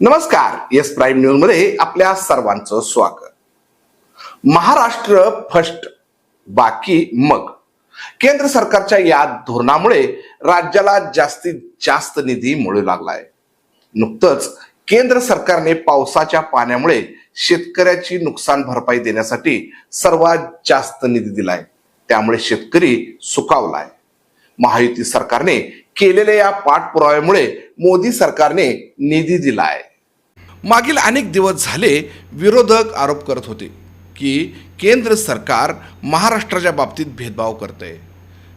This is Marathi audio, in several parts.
नमस्कार येस प्राईम न्यूजमध्ये आपल्या सर्वांचं स्वागत. महाराष्ट्र फर्स्ट बाकी मग. केंद्र सरकारच्या या धोरणामुळे राज्याला जास्तीत जास्त निधी मिळू लागलाय. नुकतंच केंद्र सरकारने पावसाच्या पाण्यामुळे शेतकऱ्याची नुकसान भरपाई देण्यासाठी सर्वात जास्त निधी दिलाय. त्यामुळे शेतकरी सुकावलाय महायुती सरकारने केलेल्या या पाठपुराव्यामुळे मोदी सरकारने निधी दिलाय. मागील अनेक दिवस झाले विरोधक आरोप करत होते की केंद्र सरकार महाराष्ट्राच्या बाबतीत भेदभाव करते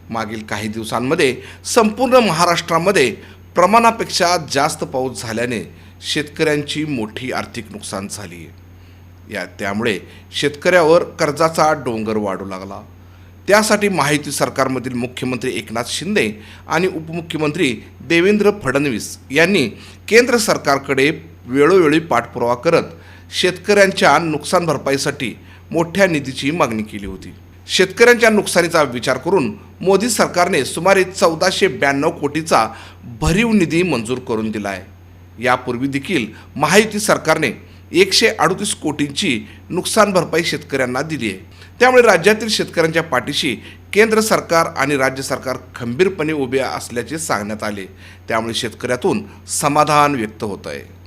मागील काही दिवसांमध्ये संपूर्ण महाराष्ट्रामध्ये प्रमाणापेक्षा जास्त पाऊस झाल्याने शेतकऱ्यांची मोठी आर्थिक नुकसान झाली आहे या त्यामुळे शेतकऱ्यावर कर्जाचा डोंगर वाढू लागला. त्यासाठी माहिती सरकारमधील मुख्यमंत्री एकनाथ शिंदे आणि उपमुख्यमंत्री देवेंद्र फडणवीस यांनी केंद्र सरकारकडे वेळोवेळी पाठपुरावा करत शेतकऱ्यांच्या नुकसान भरपाईसाठी मोठ्या निधीची मागणी केली होती. शेतकऱ्यांच्या नुकसानीचा विचार करून मोदी सरकारने सुमारे चौदाशे ब्याण्णव कोटीचा भरीव निधी मंजूर करून दिला आहे यापूर्वी देखील महायुती सरकारने एकशे अडतीस कोटींची नुकसान भरपाई शेतकऱ्यांना दिली आहे. त्यामुळे राज्यातील शेतकऱ्यांच्या पाठीशी केंद्र सरकार आणि राज्य सरकार खंबीरपणे उभे असल्याचे सांगण्यात आले. त्यामुळे शेतकऱ्यातून समाधान व्यक्त होत आहे